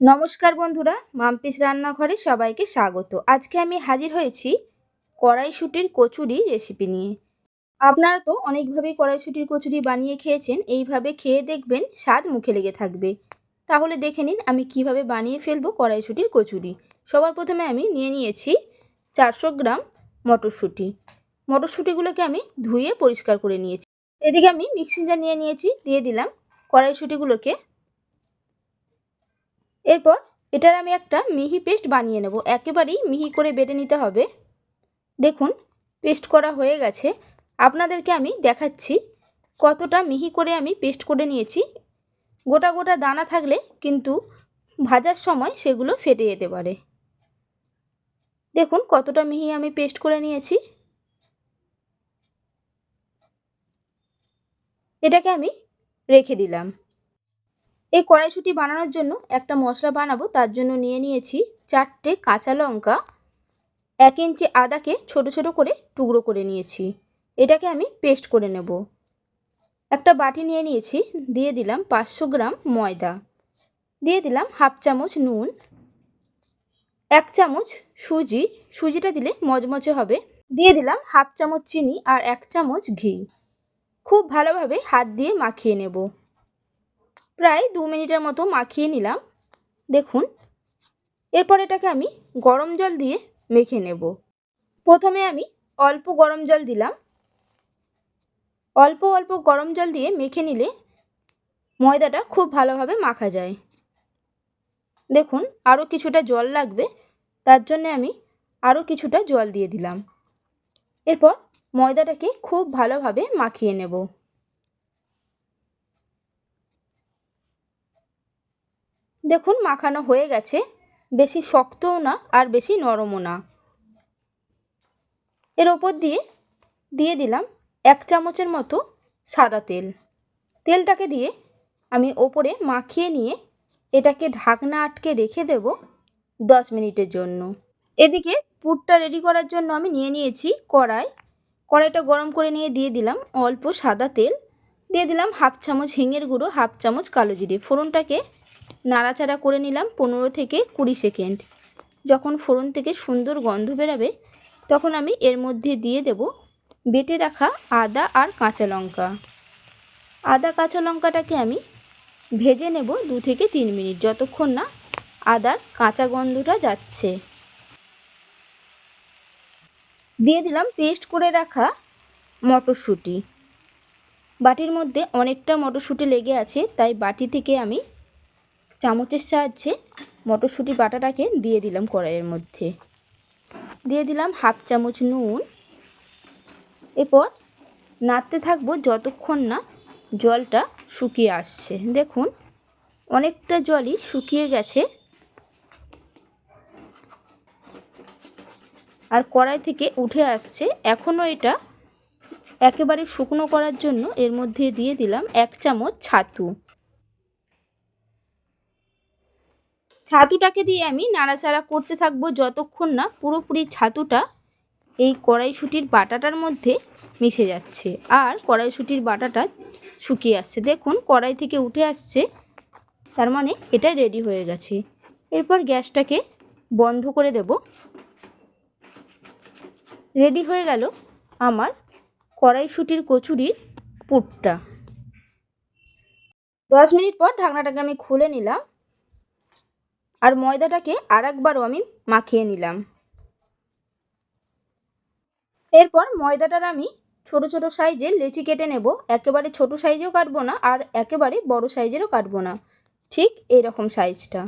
নমস্কার বন্ধুরা, মাম্পিস রান্নাঘরে সবাইকে স্বাগত। আজকে আমি হাজির হয়েছি কড়াইশুটির কচুরি রেসিপি নিয়ে। আপনারা তো অনেকভাবেই কড়াইশুটির কচুরি বানিয়ে খেয়েছেন, এইভাবে খেয়ে দেখবেন স্বাদ মুখে লেগে থাকবে। তাহলে দেখে নিন আমি কীভাবে বানিয়ে ফেলব কড়াইশুটির কচুরি। সবার প্রথমে আমি নিয়ে নিয়েছি চারশো গ্রাম মটরশুঁটি। মটরশুঁটিগুলোকে আমি ধুয়ে পরিষ্কার করে নিয়েছি। এদিকে আমি মিক্সিং জার নিয়ে নিয়েছি, দিয়ে দিলাম কড়াইশুঁটিগুলোকে এরপর এটার আমি একটা মিহি পেস্ট বানিয়ে নেব। একেবারেই মিহি করে বেটে নিতে হবে। দেখুন, পেস্ট করা হয়ে গেছে। আপনাদেরকে আমি দেখাচ্ছি কতটা মিহি করে আমি পেস্ট করে নিয়েছি। গোটা গোটা দানা থাকলে কিন্তু ভাজার সময় সেগুলো ফেটে যেতে পারে। দেখুন, কতটা মিহি আমি পেস্ট করে নিয়েছি। এটাকে আমি রেখে দিলাম। এই কড়াইশুঁটি বানানোর জন্য একটা মশলা বানাবো, তার জন্য নিয়ে নিয়েছি চারটে কাঁচা লঙ্কা, এক ইঞ্চি আদাকে ছোট ছোট করে টুকরো করে নিয়েছি। এটাকে আমি পেস্ট করে নেব। একটা বাটি নিয়ে নিয়েছি, দিয়ে দিলাম পাঁচশো গ্রাম ময়দা। দিয়ে দিলাম হাফ চামচ নুন, এক চামচ সুজি, সুজিটা দিলে মচমচে হবে। দিয়ে দিলাম হাফ চামচ চিনি আর এক চামচ ঘি। খুব ভালোভাবে হাত দিয়ে মাখিয়ে নেব। প্রায় দু মিনিটের মতো মাখিয়ে নিলাম। দেখুন, এরপর এটাকে আমি গরম জল দিয়ে মেখে নেব। প্রথমে আমি অল্প গরম জল দিলাম। অল্প অল্প গরম জল দিয়ে মেখে নিলে ময়দাটা খুব ভালোভাবে মাখা যায়। দেখুন আরও কিছুটা জল লাগবে, তার জন্যে আমি আরও কিছুটা জল দিয়ে দিলাম। এরপর ময়দাটাকে খুব ভালোভাবে মাখিয়ে নেব। দেখুন, মাখানো হয়ে গেছে। বেশি শক্তও না আর বেশি নরমও না। এর ওপর দিয়ে দিয়ে দিলাম এক চামচের মতো সাদা তেল। তেলটাকে দিয়ে আমি ওপরে মাখিয়ে নিয়ে এটাকে ঢাকনা আটকে রেখে দেব দশ মিনিটের জন্য। এদিকে পুরটা রেডি করার জন্য আমি নিয়ে নিয়েছি কড়াই। কড়াইটা গরম করে নিয়ে দিয়ে দিলাম অল্প সাদা তেল। দিয়ে দিলাম হাফ চামচ হিঙের গুঁড়ো, হাফ চামচ কালো জিরে। ফোড়নটাকে নাড়াচাড়া করে নিলাম পনেরো থেকে কুড়ি সেকেন্ড। যখন ফোড়ন থেকে সুন্দর গন্ধ বেরাবে, তখন আমি এর মধ্যে দিয়ে দেব বেটে রাখা আদা আর কাঁচা লঙ্কা। আদা কাঁচা লঙ্কাটাকে আমি ভেজে নেব দু থেকে তিন মিনিট, যতক্ষণ না আদার কাঁচা গন্ধটা যাচ্ছে। দিয়ে দিলাম পেস্ট করে রাখা মটরশুঁটি। বাটির মধ্যে অনেকটা মটরশুঁটি লেগে আছে, তাই বাটি থেকে আমি চামচের সাহায্যে মটরশুঁটি বাটাটাকে দিয়ে দিলাম কড়াইয়ের মধ্যে। দিয়ে দিলাম হাফ চামচ নুন। এরপর নাড়তে থাকব যতক্ষণ না জলটা শুকিয়ে আসছে। দেখুন, অনেকটা জলই শুকিয়ে গেছে। আর কড়াই থেকে উঠে আসছে। এখনও এটা একেবারে শুকনো করার জন্য এর মধ্যে দিয়ে দিলাম এক চামচ ছাতু। ছাতুটাকে দিয়ে আমি নাড়াচাড়া করতে থাকব যতক্ষণ না পুরোপুরি ছাতুটা এই কড়াইশুটির বাটাটার মধ্যে মিশে যাচ্ছে। আর কড়াইশুটির বাটাটা শুকিয়ে আসছে। দেখুন, কড়াই থেকে উঠে আসছে। তার মানে এটা রেডি হয়ে গেছে। এরপর গ্যাসটাকে বন্ধ করে দেব। রেডি হয়ে গেল আমার কড়াইশুটির কচুরির পুরটা। দশ মিনিট পর ঢাকনাটাকে আমি খুলে নিলাম। আর ময়দাটাকে আর একবারও আমি মাখিয়ে নিলাম। এরপর ময়দাটার আমি ছোট ছোট সাইজের লেচি কেটে নেব। একেবারে ছোট সাইজেও কাটবো না আর একেবারে বড় সাইজেরও কাটবো না। ঠিক এইরকম সাইজটা।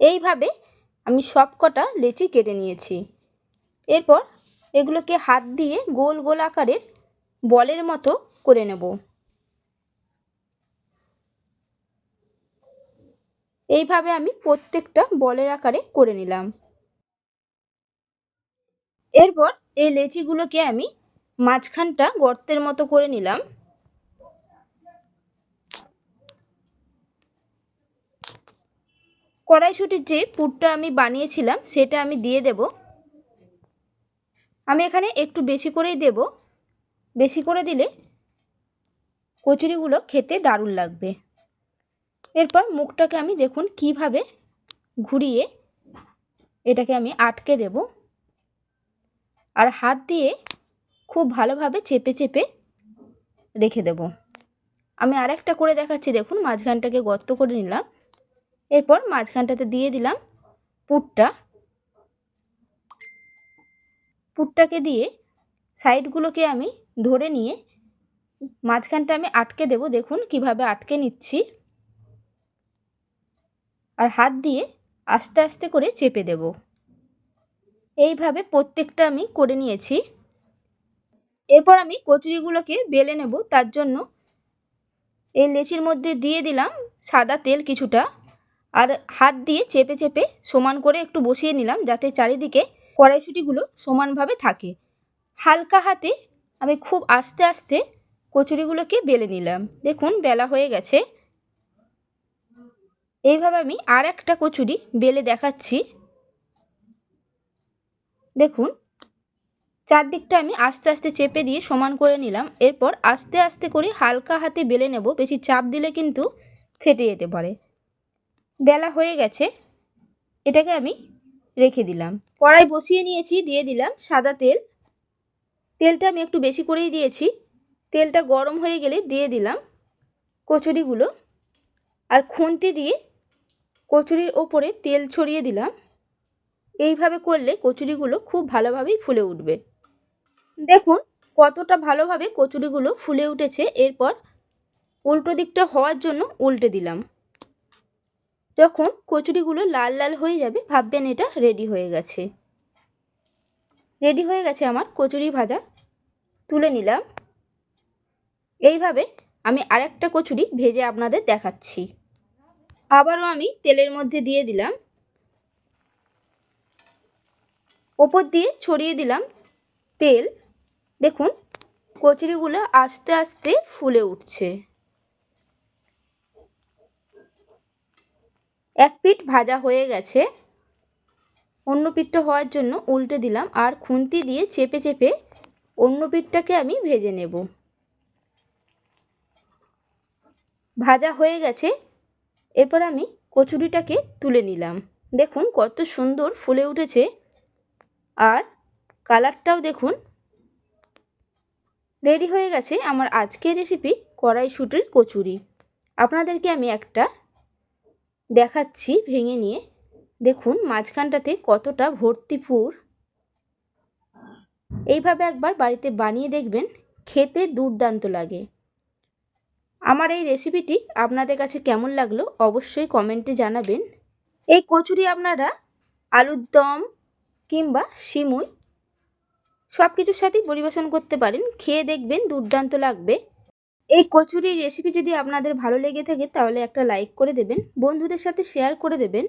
এইভাবে আমি সব কটা লেচি কেটে নিয়েছি। এরপর এগুলোকে হাত দিয়ে গোল গোল আকারের বলের মতো করে নেব। এইভাবে আমি প্রত্যেকটা বলের আকারে করে নিলাম। এরপর এই লেচিগুলোকে আমি মাঝখানটা গর্তের মতো করে নিলাম। কড়াইশুটির যে পুরটা আমি বানিয়েছিলাম, সেটা আমি দিয়ে দেব। আমি এখানে একটু বেশি করেই দেব। বেশি করে দিলে কচুরিগুলো খেতে দারুণ লাগবে। এরপর মুখটাকে আমি দেখুন কীভাবে ঘুরিয়ে এটাকে আমি আটকে দেব। আর হাত দিয়ে খুব ভালোভাবে চেপে চেপে রেখে দেব। আমি আরেকটা করে দেখাচ্ছি, দেখুন মাঝখানটাকে গর্ত করে নিলাম। এরপর মাঝখানটাতে দিয়ে দিলাম পুরটা পুরটাকে দিয়ে সাইডগুলোকে আমি ধরে নিয়ে মাঝখানটা আমি আটকে দেব। দেখুন কীভাবে আটকে নিচ্ছি। আর হাত দিয়ে আস্তে আস্তে করে চেপে দেব। এইভাবে প্রত্যেকটা আমি করে নিয়েছি। এরপর আমি কচুরিগুলোকে বেলে নেব। তার জন্য এই লেচির মধ্যে দিয়ে দিলাম সাদা তেল কিছুটা আর হাত দিয়ে চেপে চেপে সমান করে একটু বসিয়ে নিলাম যাতে চারিদিকে কড়াইশুঁটিগুলো সমানভাবে থাকে। হালকা হাতে আমি খুব আস্তে আস্তে কচুরিগুলোকে বেলে নিলাম। দেখুন বেলা হয়ে গেছে। এইভাবে আমি আর একটা কচুরি বেলে দেখাচ্ছি। দেখুন, চারদিকটা আমি আস্তে আস্তে চেপে দিয়ে সমান করে নিলাম। এরপর আস্তে আস্তে করে হালকা হাতে বেলে নেব। বেশি চাপ দিলে কিন্তু ফেটে যেতে পারে। বেলা হয়ে গেছে, এটাকে আমি রেখে দিলাম। কড়াই বসিয়ে নিয়েছি, দিয়ে দিলাম সাদা তেল। তেলটা আমি একটু বেশি করেই দিয়েছি। তেলটা গরম হয়ে গেলে দিয়ে দিলাম কচুরিগুলো। আর খুন্তি দিয়ে কচুরির ওপরে তেল ছড়িয়ে দিলাম। এইভাবে করলে কচুরিগুলো খুব ভালোভাবেই ফুলে উঠবে। দেখুন, কতটা ভালোভাবে কচুরিগুলো ফুলে উঠেছে। এরপর উল্টো দিকটা হওয়ার জন্য উল্টে দিলাম। যখন কচুরিগুলো লাল লাল হয়ে যাবে, ভাববেন এটা রেডি হয়ে গেছে। রেডি হয়ে গেছে আমার কচুরি ভাজা। তুলে নিলাম। এইভাবে আমি আরেকটা কচুরি ভেজে আপনাদের দেখাচ্ছি। আবারও আমি তেলের মধ্যে দিয়ে দিলাম। ওপর দিয়ে ছড়িয়ে দিলাম তেল। দেখুন, কচুরিগুলো আস্তে আস্তে ফুলে উঠছে। এক পিঠ ভাজা হয়ে গেছে। অন্য পিঠটা হওয়ার জন্য উল্টে দিলাম আর খুন্তি দিয়ে চেপে চেপে অন্য পিঠটাকে আমি ভেজে নেব। ভাজা হয়ে গেছে। এরপর আমি কচুরিটাকে তুলে নিলাম। দেখুন কত সুন্দর ফুলে উঠেছে। আর কালারটাও দেখুন। রেডি হয়ে গেছে আমার আজকের রেসিপি কড়াইশুটির কচুরি। আপনাদেরকে আমি একটা দেখাচ্ছি ভেঙে নিয়ে। দেখুন মাঝখানটাতে কতটা ভর্তি পুর এইভাবে একবার বাড়িতে বানিয়ে দেখবেন, খেতে দুর্দান্ত লাগে। আমার এই রেসিপিটি আপনাদের কাছে কেমন লাগল অবশ্যই কমেন্টে জানাবেন। এই কচুরি আপনারা আলুর দম কিংবা সিমুই সব কিছুর সাথেই পরিবেশন করতে পারেন, খেয়ে দেখবেন, দুর্দান্ত লাগবে। এই কচুরির রেসিপি যদি আপনাদের ভালো লেগে থাকে তাহলে একটা লাইক করে দেবেন, বন্ধুদের সাথে শেয়ার করে দেবেন।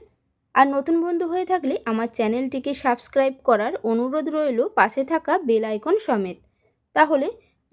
আর নতুন বন্ধু হয়ে থাকলে আমার চ্যানেলটিকে সাবস্ক্রাইব করার অনুরোধ রইল পাশে থাকা বেল আইকন সমেত। তাহলে